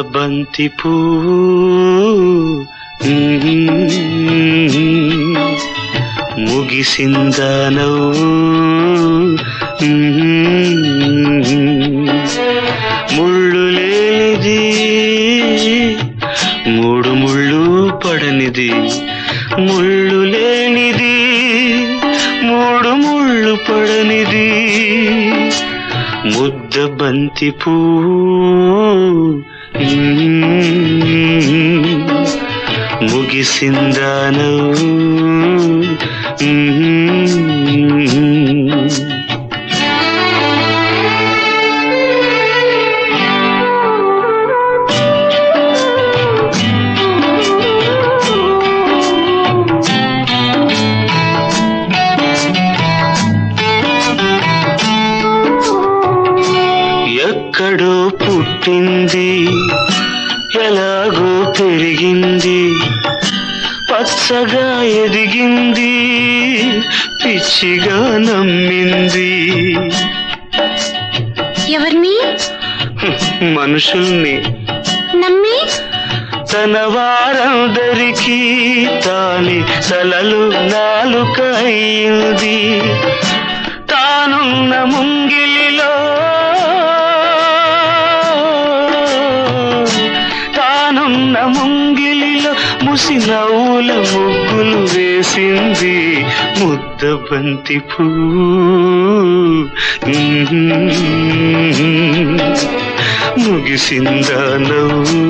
బంతి పువ్వు. ముగిసిందనవు. ముళ్ళు లేనిది మూడు ముళ్ళు పడనిది. ముళ్ళు లేనిది మూడు ముళ్ళు పడనిది. ముద్ద బంతి పూ ముగిసిందా పచ్చగా ఎదిగింది పిచ్చిగా నమ్మింది. ఎవరిని మనుషుల్ని. నమ్మి? తన వారందరికీ తాని తలలు నాలుక అయింది తానున్న ముంగిలిలో తానున్న ముంగిలిలో చూసి నవ్వుల ముగ్గులు వేసింది ముద్ద బంతి పూ ముగిసిందా నవ్వు.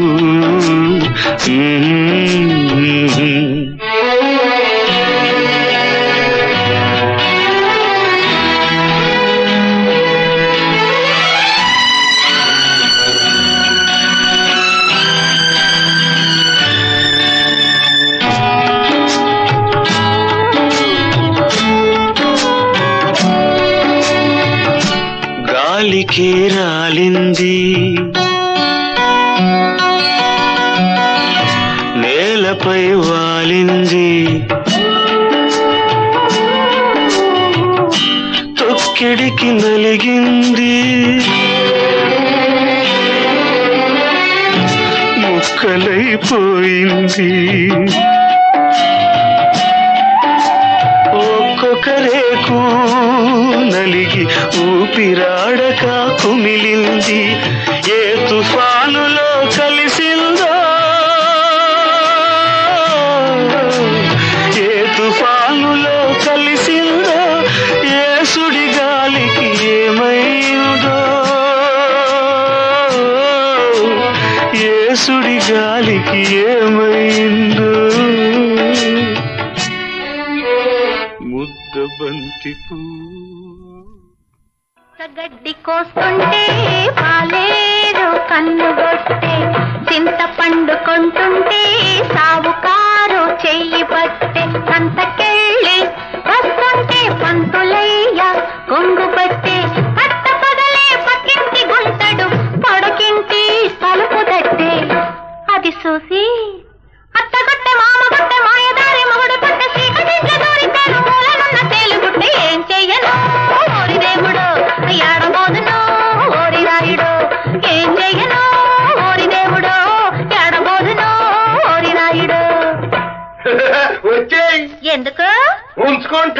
గాలికి రాలింది నేలపై వాలింది. తొక్కిడికి నలిగింది. ముక్కలైపోయింది. ఒక్కొక్కరేకు నలిగి ఊపిరాడక కుమిలింది. ఏ తుఫానులో కలిసిందో ఏ తుఫానులో కలిసిందో ఏ సుడి గాలికి ఏమైందో ఏ సుడి గాలికి ఏమైందో. బంతి గడ్డి కోస్తుంటే పాలేరు కన్నుగొట్టే చింతపండు కొంటుంటే సావుకారు చెయ్యి పట్టే సంతకెళ్ళి ಉಂಚ್ಕೊಂಡ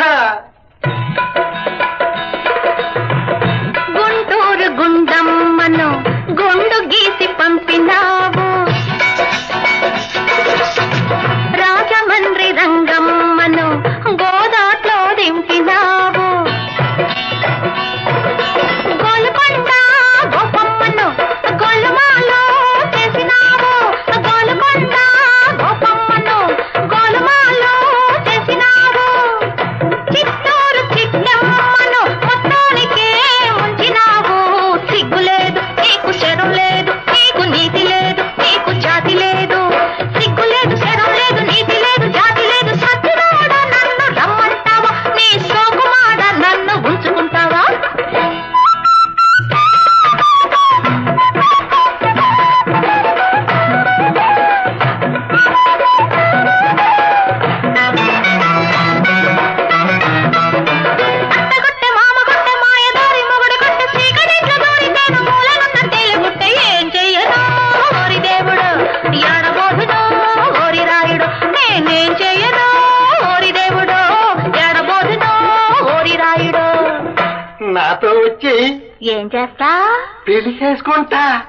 ఏం చేస్తా? పెళ్ళి చేసుకుంటా.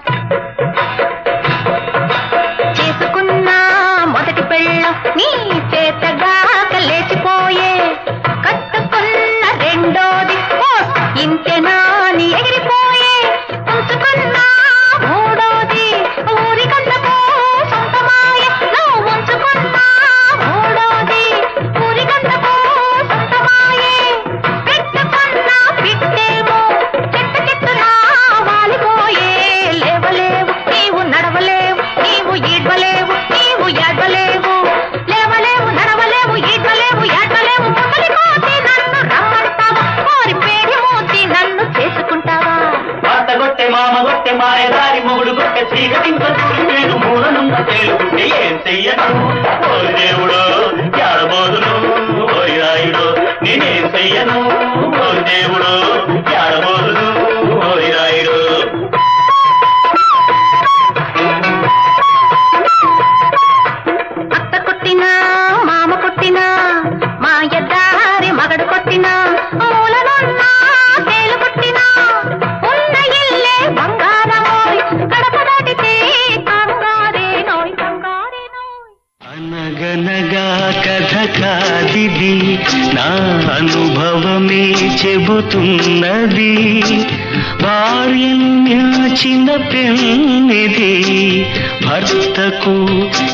చేసుకున్నా మొదటి పెళ్ళం నీ చేతగాక లేచిపోయే. కట్టుకున్న రెండోది ఇంతేనా? నీ ఎగిరిపోయే దేవుడు చెబుతున్నది భార్యన్యాచిన పెన్నిది భర్తకు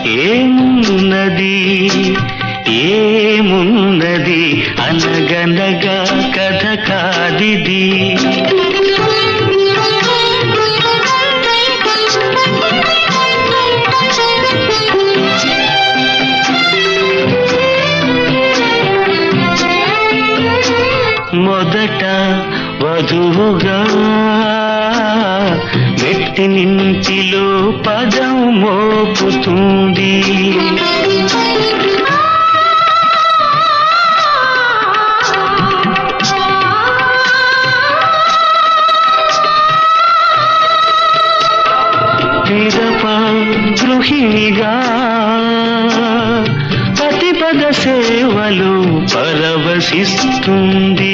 ఏమున్నది? ఏమున్నది? అనగనగా కథ కాదిది. వ్యక్తి నించిలో పదం మోపుతుంది. పిదప గృహిణిగా పతిపద సేవలు పరవశిస్తుంది.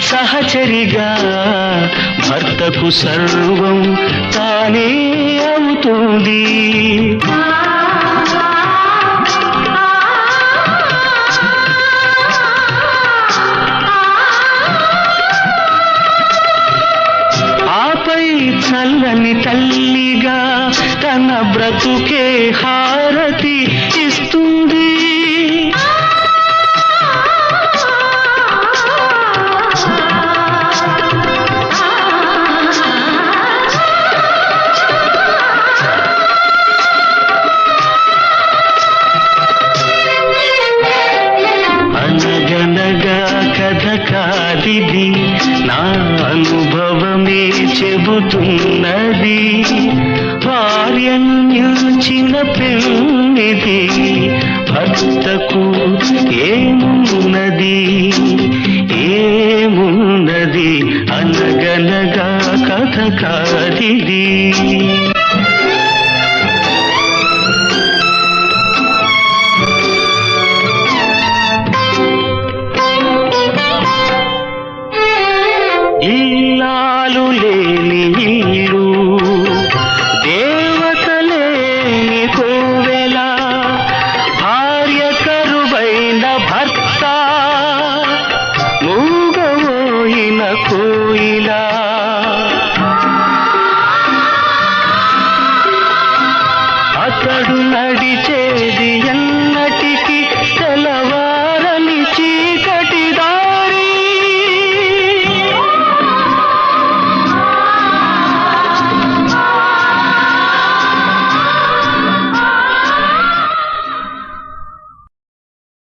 సహచరిగా భర్తకు సర్వం తానే అవుతుంది. ఆపై చల్లని తల్లిగా తన బ్రతుకే హారతి ఇస్తుంది కాదిది నా అనుభవమే చెబుతున్నది. భార్యన్యాచిన పెళ్ళిది. భర్తకు ఏమున్నది? ఏమున్నది? అనగనగా కథ కాదిది.